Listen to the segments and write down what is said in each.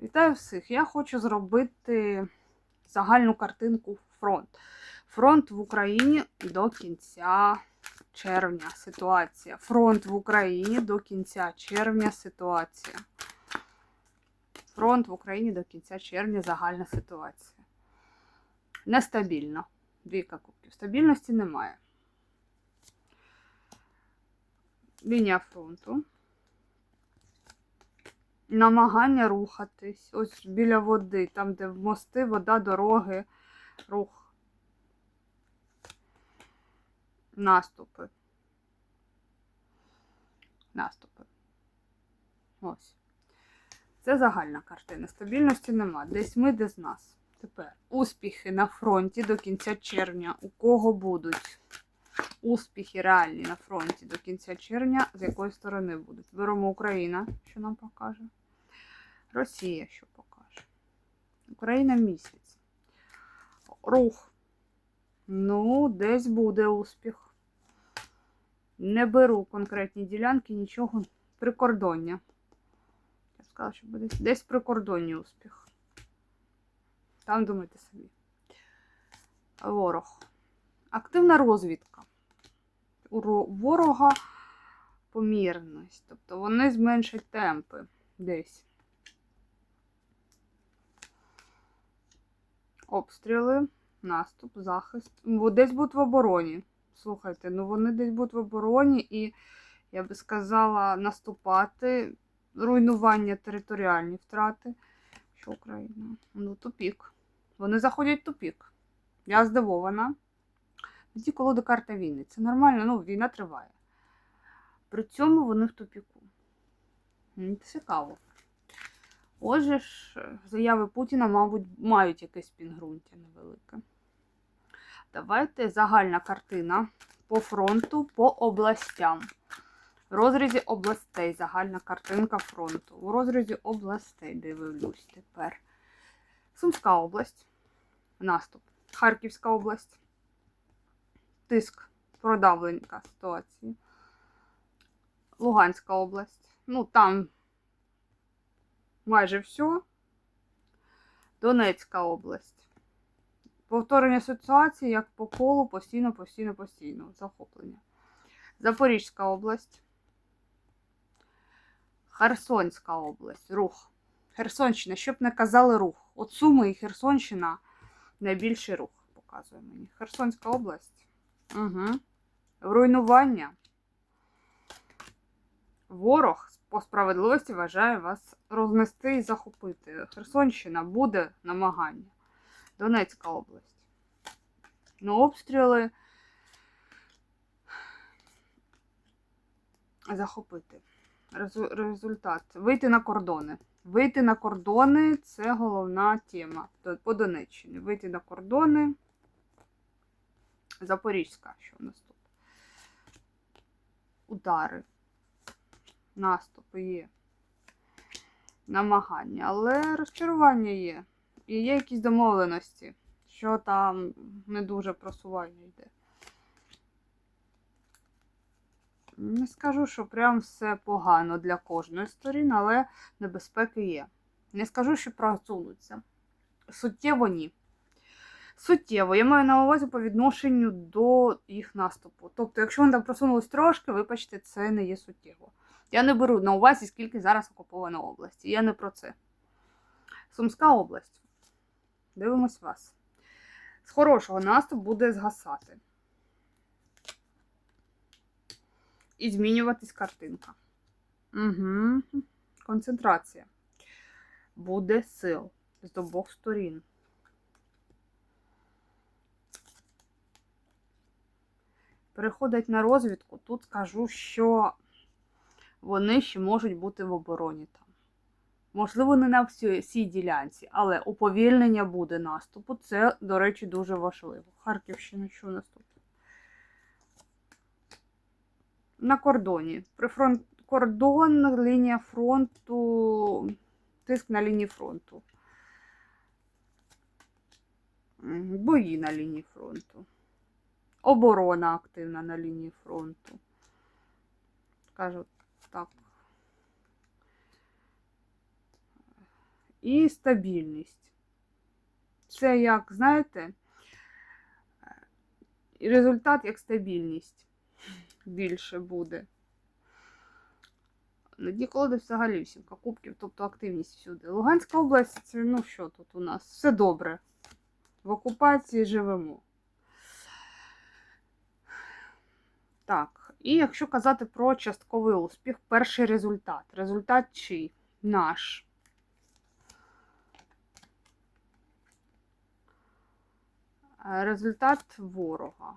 Вітаю всіх! Я хочу зробити загальну картинку фронт. Фронт в Україні до кінця червня. Ситуація. Фронт в Україні до кінця червня. Ситуація. Фронт в Україні до кінця червня. Загальна ситуація. Нестабільно. Двійка кубків. Стабільності немає. Лінія фронту намагання рухатись. Ось біля води, там, де мости, вода, дороги, рух. Наступи. Наступи. Ось. Це загальна картина. Стабільності нема. Десь ми, десь нас. Тепер успіхи на фронті до кінця червня. У кого будуть? Успіхи реальні на фронті до кінця червня, з якої сторони будуть. Беремо Україна, що нам покаже. Росія, що покаже. Україна місяць. Рух. Ну, десь буде успіх. Не беру конкретні ділянки, нічого. Прикордоння. Я сказала, що буде десь прикордонні успіх. Там думайте собі. Ворог. Активна розвідка. У ворога помірність. Тобто вони зменшать темпи десь. Обстріли, наступ, захист. Бо Десь будуть в обороні. Слухайте, ну вони десь будуть в обороні і, я би сказала, наступати, руйнування територіальні втрати. Що Україна? Ну, тупік. Вони заходять в тупік. Я здивована. Тоді колода карта війни. Це нормально, ну, війна триває. При цьому вони в тупіку. Цікаво. Отже ж, заяви Путіна, мабуть, мають якесь пінгрунтя невелике. Давайте загальна картина по фронту, по областям. В розрізі областей загальна картинка фронту. У розрізі областей дивлюсь тепер. Сумська область. Наступ. Харківська область. Тиск. Продавленка ситуації. Луганська область. Ну, там майже все. Донецька область. Повторення ситуації як по колу постійно, постійно, постійно. Захоплення. Запорізька область. Херсонська область. Рух. Херсонщина, щоб не казали рух. От Суми і Херсонщина найбільший рух показує мені. Херсонська область. Угу. Руйнування. Ворог по справедливості вважає вас рознести і захопити. Херсонщина буде намагання. Донецька область. Ну, обстріли захопити. Результат. Вийти на кордони. Вийти на кордони це головна тема по Донеччині. Вийти на кордони. Запорізька, що в нас тут. Удари. Наступи є. Намагання. Але розчарування є. І є якісь домовленості, що там не дуже просування йде. Не скажу, що прям все погано для кожної сторін, але небезпеки є. Не скажу, що просунуться. Суттєво ні. Суттєво, я маю на увазі по відношенню до їх наступу. Тобто, якщо вони там просунулись трошки, вибачте, це не є суттєво. Я не беру на увазі, скільки зараз окуповано області. Я не про це. Сумська область. Дивимось вас. З хорошого наступ буде згасати. І змінюватись картинка. Угу. Концентрація. Буде сил з обох сторін. Переходить на розвідку. Тут скажу, що вони ще можуть бути в обороні там. Можливо, не на всій, ділянці, але уповільнення буде наступу. Це, до речі, дуже важливо. Харківщина, що у нас тут? На кордоні. Прифронт... Кордон, лінія фронту, тиск на лінії фронту. Бої на лінії фронту. Оборона активна на лінії фронту. Кажу так. і стабільність. Це як, знаєте, результат як стабільність більше буде. На дні взагалі сімка кубків, тобто активність всюди. Луганська область, це, ну що тут у нас? Все добре. В окупації живемо. Так, і якщо казати про частковий успіх, перший результат. Результат чий? Наш. Е, Результат ворога.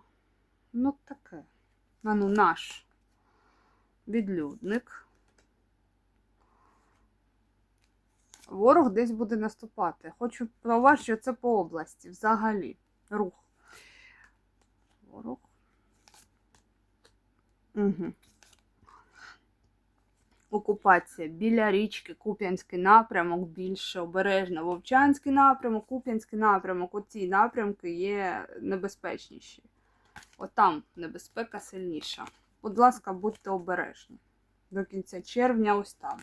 Ну, таке. А ну, наш відлюдник. Ворог десь буде наступати. Хочу зауважити, що це по області взагалі. Рух. Ворог. Угу. Окупація біля річки, Куп'янський напрямок більше обережно. Вовчанський напрямок, Куп'янський напрямок. Оці напрямки є небезпечніші. Отам небезпека сильніша. Будь ласка, будьте обережні. До кінця червня ось там.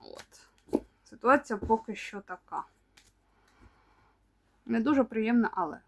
От. Ситуація поки що така. Не дуже приємна, але.